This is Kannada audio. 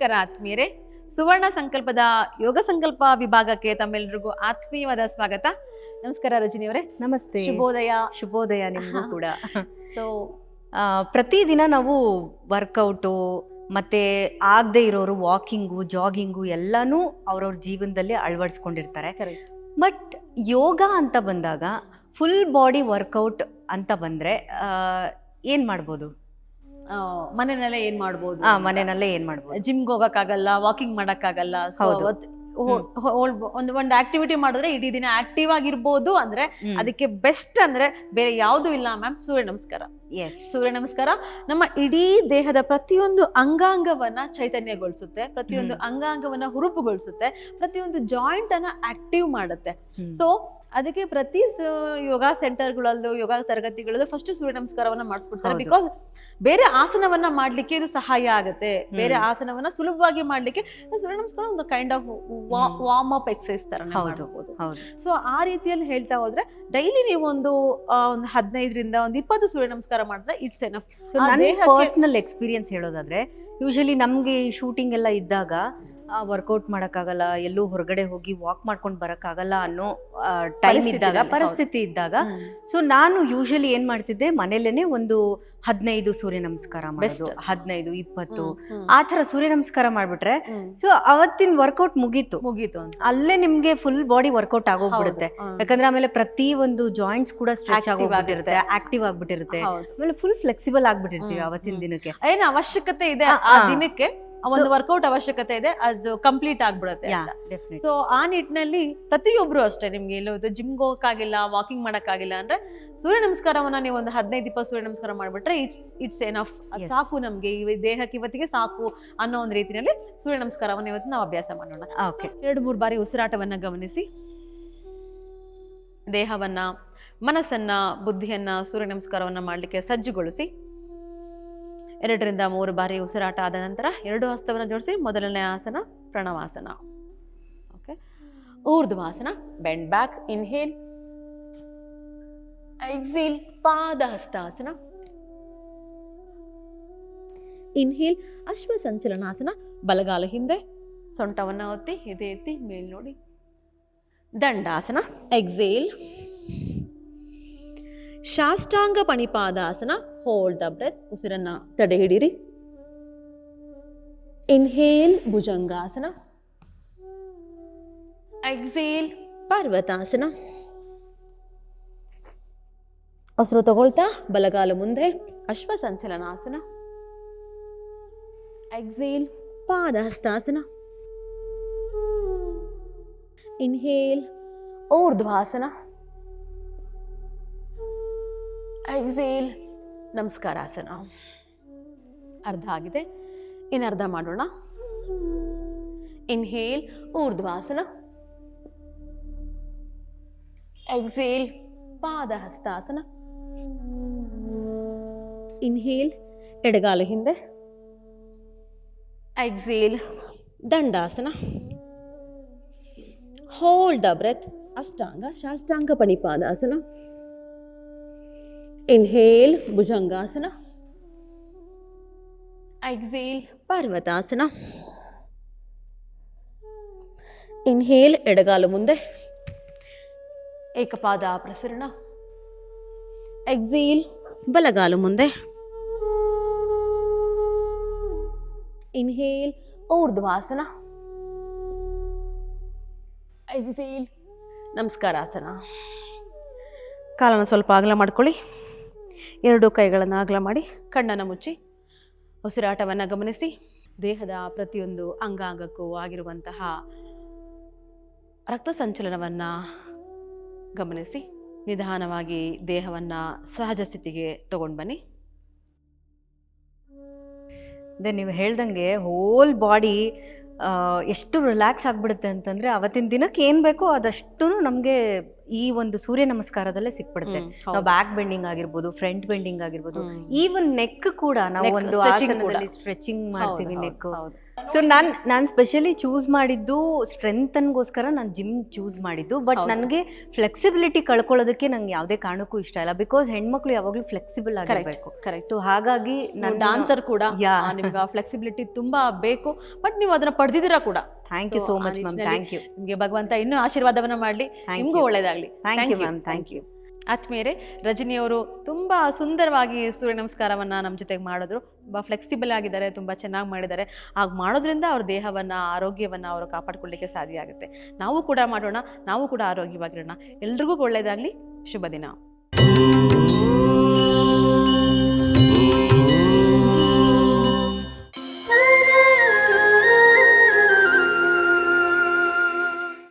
ನಮಸ್ಕಾರ ಆತ್ಮೀಯರೇ. ಸುವರ್ಣ ಸಂಕಲ್ಪದ ಯೋಗ ಸಂಕಲ್ಪ ವಿಭಾಗಕ್ಕೆ ತಮ್ಮೆಲ್ಲರಿಗೂ ಆತ್ಮೀಯವಾದ ಸ್ವಾಗತ. ನಮಸ್ಕಾರ ರಜಿನಿ ಅವರೇ ನಮಸ್ತೆ. ಶುಭೋದಯ. ಶುಭೋದಯ ನಿಮಗೂ ಕೂಡ. ಸೊ ಪ್ರತಿದಿನ ನಾವು ವರ್ಕೌಟು ಮತ್ತೆ ಆಗದೆ ಇರೋರು ವಾಕಿಂಗು ಜಾಗಿಂಗು ಎಲ್ಲನೂ ಅವ್ರವ್ರ ಜೀವನದಲ್ಲಿ ಅಳವಡಿಸ್ಕೊಂಡಿರ್ತಾರೆ. ಕರೆಕ್ಟ್ ಬಟ್ ಯೋಗ ಅಂತ ಬಂದಾಗ ಫುಲ್ ಬಾಡಿ ವರ್ಕೌಟ್ ಅಂತ ಬಂದ್ರೆ ಏನು ಮಾಡ್ಬೋದು? ಮನೆಯಲ್ಲೇ ಏನ್ ಮಾಡ್ಬೋದು? ಆ ಮನೆಯಲ್ಲೇ ಏನು ಮಾಡ್ಬೋದು? ಜಿಮ್ಗೆ ಹೋಗಕ್ಕಾಗಲ್ಲ ವಾಕಿಂಗ್ ಮಾಡಕ್ಕಾಗಲ್ಲ ಸೊ ಹೌದು. ಅವತ್ತು ಹೋ- ಹೋ- ಒಂದು ಒಂದು ಆಕ್ಟಿವಿಟಿ ಮಾಡಿದ್ರೆ ಇಡೀ ದಿನ ಆಕ್ಟಿವ್ ಆಗಿರ್ಬೋದು ಅಂದ್ರೆ ಹ್ಮ್. ಅದಕ್ಕೆ ಬೆಸ್ಟ್ ಅಂದ್ರೆ ಬೇರೆ ಯಾವ್ದು ಇಲ್ಲ ಮ್ಯಾಮ್ ಸೂರ್ಯ ನಮಸ್ಕಾರ. ಎಸ್ ಸೂರ್ಯ ನಮಸ್ಕಾರ. ನಮ್ಮ ಇಡೀ ದೇಹದ ಪ್ರತಿಯೊಂದು ಅಂಗಾಂಗವನ್ನ ಚೈತನ್ಯಗೊಳಿಸುತ್ತೆ ಪ್ರತಿಯೊಂದು ಅಂಗಾಂಗವನ್ನ ಹುರುಪುಗೊಳಿಸುತ್ತೆ ಪ್ರತಿಯೊಂದು ಜಾಯಿಂಟ್ ಅನ್ನ ಆಕ್ಟಿವ್ ಮಾಡುತ್ತೆ. ಸೊ ಅದಕ್ಕೆ ಪ್ರತಿ ಯೋಗ ಸೆಂಟರ್ಗಳಲ್ಲೂ ಯೋಗ ತರಗತಿಗಳಲ್ಲೂ ಫಸ್ಟ್ ಸೂರ್ಯ ನಮಸ್ಕಾರವನ್ನ ಮಾಡಿಸ್ಬಿಡ್ತಾರೆ. ಬಿಕಾಸ್ ಬೇರೆ ಆಸನವನ್ನ ಮಾಡ್ಲಿಕ್ಕೆ ಇದು ಸಹಾಯ ಆಗುತ್ತೆ. ಬೇರೆ ಆಸನವನ್ನ ಸುಲಭವಾಗಿ ಮಾಡ್ಲಿಕ್ಕೆ ಸೂರ್ಯ ನಮಸ್ಕಾರ ಒಂದು kind of. Warm up exercise ತರ ಸೊ ಆ ರೀತಿಯಲ್ಲಿ ಹೇಳ್ತಾ ಹೋದ್ರೆ ಡೈಲಿ ನೀವು ಒಂದು ಒಂದು ಹದಿನೈದರಿಂದ ಒಂದು ಇಪ್ಪತ್ತು ಸೂರ್ಯ ನಮಸ್ಕಾರ ಮಾಡಿದ್ರೆ ಇಟ್ಸ್ ಎನಫ್ ಪರ್ಸನಲ್ ಎಕ್ಸ್ಪೀರಿಯನ್ಸ್ ಹೇಳೋದಾದ್ರೆ ಯೂಶಲಿ ನಮಗೆ ಶೂಟಿಂಗ್ ಎಲ್ಲ ಇದ್ದಾಗ ವರ್ಕೌಟ್ ಮಾಡೋಕ್ಕಾಗಲ್ಲ ಎಲ್ಲೂ ಹೊರಗಡೆ ಹೋಗಿ ವಾಕ್ ಮಾಡ್ಕೊಂಡು ಬರೋಕ್ಕಾಗಲ್ಲ ಅನ್ನೋ ಟೈಮ್ ಇದ್ದಾಗ ಪರಿಸ್ಥಿತಿ ಇದ್ದಾಗ ಸೊ ನಾನು ಯೂಶಲಿ ಏನು ಮಾಡ್ತಿದ್ದೆ ಮನೇಲೇನೆ ಒಂದು ಹದಿನೈದು ಸೂರ್ಯ ನಮಸ್ಕಾರ ಬೆಸ್ಟ್. ಹದಿನೈದು ಇಪ್ಪತ್ತು ಆ ಥರ ಸೂರ್ಯ ನಮಸ್ಕಾರ ಮಾಡಿಬಿಟ್ರೆ ಸೊ ಅವತ್ತಿನ ವರ್ಕೌಟ್ ಮುಗೀತು. ಮುಗೀತು ಅಲ್ಲೇ ನಿಮಗೆ ಫುಲ್ ಬಾಡಿ ವರ್ಕೌಟ್ ಆಗೋಗ್ಬಿಡುತ್ತೆ. ಯಾಕಂದ್ರೆ ಆಮೇಲೆ ಪ್ರತಿ ಒಂದು ಜಾಯಿಂಟ್ಸ್ ಕೂಡ ಸ್ಟ್ರೆಚ್ ಆಗೋಗಿರುತ್ತೆ ಆಗೋಗ್ಬಿಟ್ಟಿರುತ್ತೆ. ಆಕ್ಟಿವ್ ಆಗ್ಬಿಟ್ಟಿರುತ್ತೆ. ಆಮೇಲೆ ಫುಲ್ ಫ್ಲೆಕ್ಸಿಬಲ್ ಆಗ್ಬಿಟ್ಟಿರ್ತೀವಿ ಅವತ್ತಿನ ದಿನಕ್ಕೆ. ಏನು ಅವಶ್ಯಕತೆ ಇದೆ ಆ. ದಿನಕ್ಕೆ? ಒಂದು ವರ್ಕೌಟ್ ಅವಶ್ಯಕತೆ ಇದೆ ಅದು ಕಂಪ್ಲೀಟ್ ಆಗ್ಬಿಡುತ್ತೆ ಸೊ ಆ ನಿಟ್ಟಿನಲ್ಲಿ ಪ್ರತಿಯೊಬ್ರು ಅಷ್ಟೇ ನಿಮ್ಗೆ ಎಲ್ಲೋ ಜಿಮ್ಗೆ ಹೋಗಕ್ಕಾಗಿಲ್ಲ ವಾಕಿಂಗ್ ಮಾಡಕ್ಕಾಗಿಲ್ಲ ಅಂದ್ರೆ ಸೂರ್ಯ ನಮಸ್ಕಾರವನ್ನ ನೀವು ಒಂದು ಹದಿನೈದು ಇಪ್ಪತ್ತು ಸೂರ್ಯ ನಮಸ್ಕಾರ ಮಾಡ್ಬಿಟ್ರೆ ಇಟ್ಸ್ ಇಟ್ಸ್ ಎನಫ್. ಸಾಕು ನಮ್ಗೆ ಈ ದೇಹಕ್ಕೆ ಇವತ್ತಿಗೆ ಸಾಕು ಅನ್ನೋ ಒಂದು ರೀತಿಯಲ್ಲಿ ಸೂರ್ಯ ನಮಸ್ಕಾರವನ್ನ ಇವತ್ತು ನಾವು ಅಭ್ಯಾಸ ಮಾಡೋಣ. ಓಕೆ ಎರಡು ಮೂರು ಬಾರಿ ಉಸಿರಾಟವನ್ನ ಗಮನಿಸಿ. ದೇಹವನ್ನ ಮನಸ್ಸನ್ನ ಬುದ್ಧಿಯನ್ನ ಸೂರ್ಯ ನಮಸ್ಕಾರವನ್ನ ಮಾಡಲಿಕ್ಕೆ ಸಜ್ಜುಗೊಳಿಸಿ. ಎರಡರಿಂದ ಮೂರು ಬಾರಿ ಉಸಿರಾಟ ಆದ ನಂತರ ಎರಡು ಹಸ್ತವನ್ನು ಜೋಡಿಸಿ ಮೊದಲನೇ ಆಸನ ಪ್ರಣವಾಸನ. ಓಕೆ ಊರ್ಧ್ವಾಸನ ಬೆಂಡ್ ಬ್ಯಾಕ್ ಇನ್ಹೇಲ್ ಎಕ್ಸೇಲ್ ಪಾದ ಹಸ್ತಾಸನ ಇನ್ಹೇಲ್ ಅಶ್ವ ಸಂಚಲನಾಸನ ಬಲಗಾಲ ಹಿಂದೆ, ಸೊಂಟವನ್ನು ಒತ್ತಿ, ಎದೆ ಎತ್ತಿ, ಮೇಲ್ ನೋಡಿ. ದಂಡಾಸನ ಎಕ್ಸೇಲ್ ಶಾಸ್ತ್ರಾಂಗ ಪಣಿಪಾದಾಸನ ಹೋಲ್ಡ್ ದ ಬ್ರೆತ್ ಉಸಿರನ್ನ ತಡೆ ಹಿಡಿರಿ ಇನ್ಹೇಲ್ ಭುಜಂಗಾಸನ. ಎಕ್ಸೇಲ್ ಪರ್ವತಾಸನ. ಉಸಿರು ತಗೊಳ್ತಾ ಬಲಗಾಲು ಮುಂದೆ ಅಶ್ವ ಸಂಚಲನಾಸನ ಎಕ್ಸೇಲ್ ಪಾದಹಸ್ತಾಸನ. ಇನ್ಹೇಲ್ ಊರ್ಧ್ವಾಸನ. ಎಕ್ಸೇಲ್ ನಮಸ್ಕಾರಾಸನ ಅರ್ಧ ಆಗಿದೆ. ಇನ್ನು ಅರ್ಧ ಮಾಡೋಣ. ಇನ್ಹೇಲ್ ಊರ್ಧ್ವಾಸನ. ಎಕ್ಸೇಲ್ ಪಾದಹಸ್ತಾಸನ. ಇನ್ಹೇಲ್ ಎಡಗಾಲು ಹಿಂದೆ. ಎಕ್ಸೇಲ್ ದಂಡಾಸನ. ಹೋಲ್ಡ್ ದ ಬ್ರೆತ್ ಅಷ್ಟಾಂಗ ಶಾಸ್ತ್ರಾಂಗ ಪಣಿಪಾದಾಸನ. ಇನ್ಹೇಲ್ ಭುಜಂಗಾಸನ ಎಕ್ಸೇಲ್ ಪರ್ವತಾಸನ ಇನ್ಹೇಲ್ ಎಡಗಾಲು ಮುಂದೆ ಏಕಪಾದ ಪ್ರಸರಣ ಎಕ್ಸೇಲ್ ಬಲಗಾಲು ಮುಂದೆ ಇನ್ಹೇಲ್ ಊರ್ಧ್ವಾಸನ ಎಕ್ಸೇಲ್ ನಮಸ್ಕಾರಾಸನ ಕಾಲನ್ನು ಸ್ವಲ್ಪ ಅಗಲ ಮಾಡ್ಕೊಳ್ಳಿ ಎರಡು ಕೈಗಳನ್ನು ಅಗಲ ಮಾಡಿ ಕಣ್ಣನ್ನು ಮುಚ್ಚಿ ಉಸಿರಾಟವನ್ನು ಗಮನಿಸಿ. ದೇಹದ ಪ್ರತಿಯೊಂದು ಅಂಗಾಂಗಕ್ಕೂ ಆಗಿರುವಂತಹ ರಕ್ತ ಸಂಚಲನವನ್ನು ಗಮನಿಸಿ. ನಿಧಾನವಾಗಿ ದೇಹವನ್ನು ಸಹಜ ಸ್ಥಿತಿಗೆ ತಗೊಂಡು ಬನ್ನಿ. ಅದೇ ನೀವು ಹೇಳ್ದಂಗೆ ಹೋಲ್ ಬಾಡಿ ಎಷ್ಟು ರಿಲ್ಯಾಕ್ಸ್ ಆಗಿಬಿಡುತ್ತೆ ಅಂತಂದರೆ ಅವತ್ತಿನ ದಿನಕ್ಕೆ ಏನು ಬೇಕೋ ಅದಷ್ಟು ನಮಗೆ ಈ ಒಂದು ಸೂರ್ಯ ನಮಸ್ಕಾರದಲ್ಲೇ ಸಿಕ್ಬಿಡುತ್ತೆ. ನಾವು ಬ್ಯಾಕ್ ಬೆಂಡಿಂಗ್ ಆಗಿರ್ಬೋದು ಫ್ರಂಟ್ ಬೆಂಡಿಂಗ್ ಆಗಿರ್ಬೋದು. ಈವನ್ ನೆಕ್ ಕೂಡ ನಾವು ಒಂದು ಆಸನದಲ್ಲಿ ಸ್ಟ್ರೆಚಿಂಗ್ ಮಾಡ್ತೀವಿ ನೆಕ್. ಸೊ ನಾನ್ ನಾನ್ ಸ್ಪೆಷಲಿ ಚೂಸ್ ಮಾಡಿದ್ದು ಸ್ಟ್ರೆಂತ್ನ್ಗೋಸ್ಕರ ನಾನು ಜಿಮ್ ಚೂಸ್ ಮಾಡಿದ್ದು ಬಟ್. ನನಗೆ ಫ್ಲೆಕ್ಸಿಬಿಲಿಟಿ ಕಳ್ಕೊಳ್ಳೋದಕ್ಕೆ ನಂಗೆ ಯಾವುದೇ ಕಾರಣಕ್ಕೂ ಇಷ್ಟ ಇಲ್ಲ. ಬಿಕಾಸ್ ಹೆಣ್ಮಕ್ಳು ಯಾವಾಗಲೂ ಫ್ಲೆಕ್ಸಿಬಲ್ ಆಗಿರಬೇಕು. ಕರೆಕ್ಟ್ ಸೊ ಹಾಗಾಗಿ ನಾನು ಡಾನ್ಸರ್ ಕೂಡ. ಯಾ. ನಿಮ್ಗೆ ಫ್ಲೆಕ್ಸಿಬಿಲಿಟಿ ತುಂಬಾ ಬೇಕು ಬಟ್ ನೀವು ಅದನ್ನ ಪಡೆದಿದ್ದೀರಾ ಕೂಡ? Thank you so much ma'am thank you ನಿಮಗೆ ಭಗವಂತ ಇನ್ನೂ ಆಶೀರ್ವಾದವನ್ನ ಮಾಡಲಿ. ನಿಮಗೂ ಒಳ್ಳೇದಾಗ್ಲಿ. Thank you ma'am thank you ಆತ್ಮೀಯರೇ ರಜನಿಯವರು ತುಂಬಾ ಸುಂದರವಾಗಿ ಸೂರ್ಯ ನಮಸ್ಕಾರವನ್ನ ನಮ್ಮ ಜೊತೆಗೆ ಮಾಡಿದ್ರು. ತುಂಬ ಫ್ಲೆಕ್ಸಿಬಲ್ ಆಗಿದ್ದಾರೆ ತುಂಬಾ ಚೆನ್ನಾಗಿ ಮಾಡಿದ್ದಾರೆ. ಹಾಗೆ ಮಾಡೋದ್ರಿಂದ ಅವ್ರ ದೇಹವನ್ನ ಆರೋಗ್ಯವನ್ನ ಅವರು ಕಾಪಾಡ್ಕೊಳ್ಳಿಕ್ಕೆ ಸಾಧ್ಯ ಆಗುತ್ತೆ. ನಾವು ಕೂಡ ಮಾಡೋಣ ನಾವು ಕೂಡ ಆರೋಗ್ಯವಾಗಿರೋಣ. ಎಲ್ರಿಗೂ ಒಳ್ಳೇದಾಗ್ಲಿ. ಶುಭ ದಿನ.